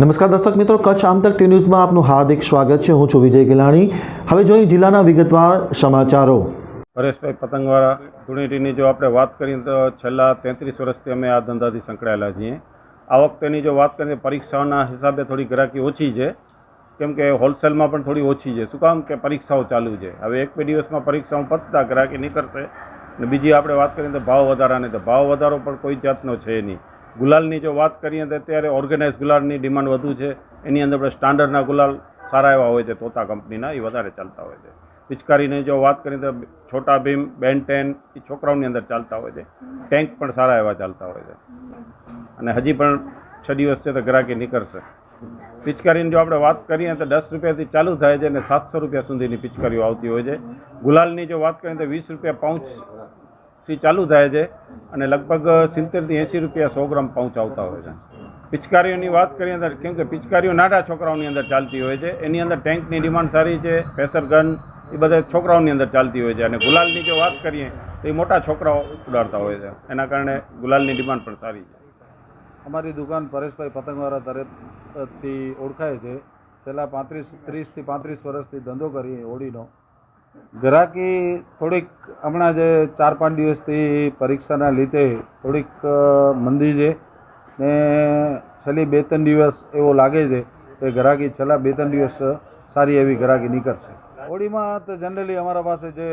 નમસ્કાર દર્શક મિત્રો, કચ્છ આમતક ટી ન્યૂઝમાં આપનું હાર્દિક સ્વાગત છે. હું છું વિજય ગિલાણી. હવે જોઈએ જિલ્લાના વિગતવાર સમાચારો. પરેશભાઈ પતંગવાળા ધૂળેટીની જો આપણે વાત કરીએ તો છેલ્લા તેત્રીસ વર્ષથી અમે આ ધંધાથી સંકળાયેલા છીએ. આ વખતેની જો વાત કરીએ પરીક્ષાઓના હિસાબે થોડી ગ્રાહકી ઓછી છે. કેમ કે હોલસેલમાં પણ થોડી ઓછી છે. શું કામ કે પરીક્ષાઓ ચાલુ છે. હવે એક બે દિવસમાં પરીક્ષાઓ પતતા ગ્રાહકી નીકળશે. અને બીજી આપણે વાત કરીએ તો ભાવ વધારાની, તો ભાવ વધારો પણ કોઈ જાતનો છે નહીં. ગુલાલની જો વાત કરીએ તો અત્યારે ઓર્ગેનાઇઝ ગુલાલની ડિમાન્ડ વધુ છે. એની અંદર આપણે સ્ટાન્ડર્ડના ગુલાલ સારા એવા હોય છે, તોતા કંપનીના, એ વધારે ચાલતા હોય છે. પિચકારીની જો વાત કરીએ તો છોટા ભીમ, બેન ટેન, એ છોકરાઓની અંદર ચાલતા હોય છે. ટેન્ક પણ સારા એવા ચાલતા હોય છે. અને હજી પણ છ દિવસ છે તો ગ્રાહકી નીકળશે. પિચકારીની જો આપણે વાત કરીએ તો દસ રૂપિયાથી ચાલુ થાય છે અને સાતસો રૂપિયા સુધીની પિચકારીઓ આવતી હોય છે. ગુલાલની જો વાત કરીએ તો વીસ રૂપિયા પાઉચથી ચાલુ થાય છે અને લગભગ સિત્તેરથી એંસી રૂપિયા સો ગ્રામ પાઉચ આવતા હોય છે. પિચકારીઓની વાત કરીએ તો કેમ કે પિચકારીઓ નાના છોકરાઓની અંદર ચાલતી હોય છે. એની અંદર ટેન્કની ડિમાન્ડ સારી છે, પ્રેશર ગન એ બધા છોકરાઓની અંદર ચાલતી હોય છે. અને ગુલાલની જો વાત કરીએ તો એ મોટા છોકરાઓ ઉડાડતા હોય છે. એના કારણે ગુલાલની ડિમાન્ડ પણ સારી છે. અમારી દુકાન પરેશભાઈ પતંગવાળા તરફથી ઓળખાય છે. છેલ્લા પાંત્રીસ, ત્રીસથી પાંત્રીસ વર્ષથી ધંધો કરીએ હોળીનો. ગ્રાહકી થોડીક હમણાં જે ચાર, પાંચ દિવસથી પરીક્ષાના લીધે થોડીક મંદી છે ને છેલ્લી બે, ત્રણ દિવસ એવો લાગે છે કે ગ્રાહકી છેલ્લા બે, ત્રણ દિવસ સારી એવી ગ્રાહકી નીકળશે. હોળીમાં તો જનરલી અમારા પાસે જે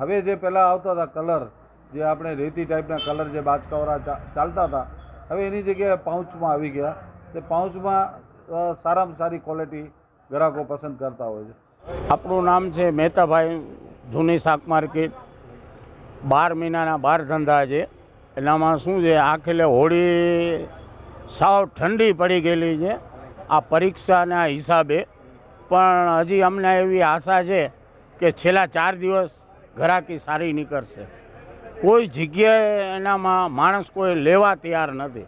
હવે જે પહેલાં આવતા હતા કલર, જે આપણે રેતી ટાઈપના કલર જે બાચકાવરા ચાલતા હતા, હવે એની જગ્યાએ પાઉચમાં આવી ગયા. તે પાઉચમાં સારામાં સારી ક્વોલિટી ગ્રાહકો પસંદ કરતા હોય છે. આપણું નામ છે મહેતાભાઈ જૂની શાક માર્કેટ. બાર મહિનાના બાર ધંધા છે. એનામાં શું છે, આખેલે હોળી સાવ ઠંડી પડી ગયેલી છે. આ પરીક્ષાના હિસાબે. પણ હજી અમને એવી આશા છે કે છેલ્લા ચાર દિવસ ઘરાકી સારી નીકળશે. કોઈ જગ્યાએ એનામાં માણસ કોઈ લેવા તૈયાર નથી.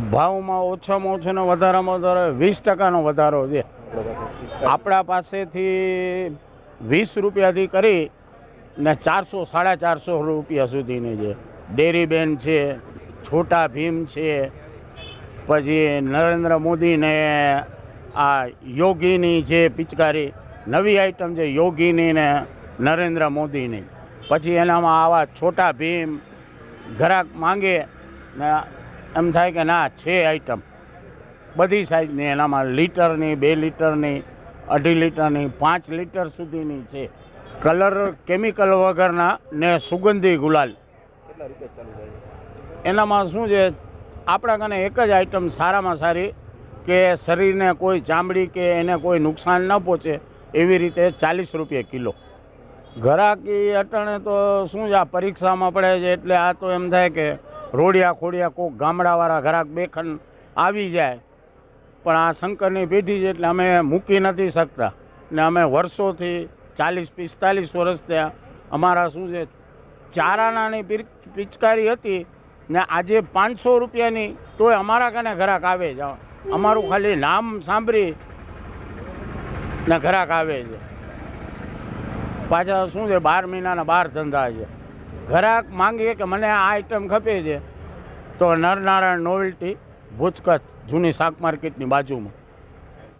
ભાવમાં ઓછામાં ઓછાનો વધારામાં વધારે વીસ ટકાનો વધારો છે. આપણા પાસેથી વીસ રૂપિયાથી કરી ને ચારસો, સાડા ચારસો રૂપિયા સુધીની છે. ડેરીબેન છે, છોટા ભીમ છે, પછી નરેન્દ્ર મોદીને આ યોગીની છે પિચકારી, નવી આઈટમ છે યોગીની ને નરેન્દ્ર મોદીની. પછી એનામાં આવા છોટા ભીમ, ઘરાક માંગે ને એમ થાય કે ના છે આઈટમ બધી સાઈઝની એનામાં લીટરની બે લીટરની અઢી લીટરની પાંચ લીટર સુધીની છે. કલર કેમિકલ વગરના ને સુગંધી ગુલાલ. એનામાં શું છે આપણા કને એક જ આઈટમ સારામાં સારી કે શરીરને કોઈ ચામડી કે એને કોઈ નુકસાન ન પહોંચે એવી રીતે ચાલીસ રૂપિયા કિલો. ઘરાકી અટાણે તો શું છે આ પરીક્ષામાં પડે છે એટલે આ તો એમ થાય કે રોડિયા ખોડિયા કોક ગામડાવાળા ઘરાક બેખન આવી જાય. પણ આ શંકરની પેઢી છે એટલે અમે મૂકી નથી શકતા. ને અમે વર્ષોથી ચાલીસ પિસ્તાલીસ વર્ષ થયા. અમારા શું છે, ચારાનાની પિચકારી હતી ને આજે પાંચસો રૂપિયાની તોય અમારા કને ઘરાક આવે જ. અમારું ખાલી નામ સાંભળી ને ઘરાક આવે છે પાછા શું છે, બાર મહિનાના બાર ધંધા છે. ઘરાક માંગીએ કે મને આ આઈટમ ખપે છે તો નરનારાયણ નોવેલ્ટી ભુજ જૂની શાક માર્કેટની બાજુમાં.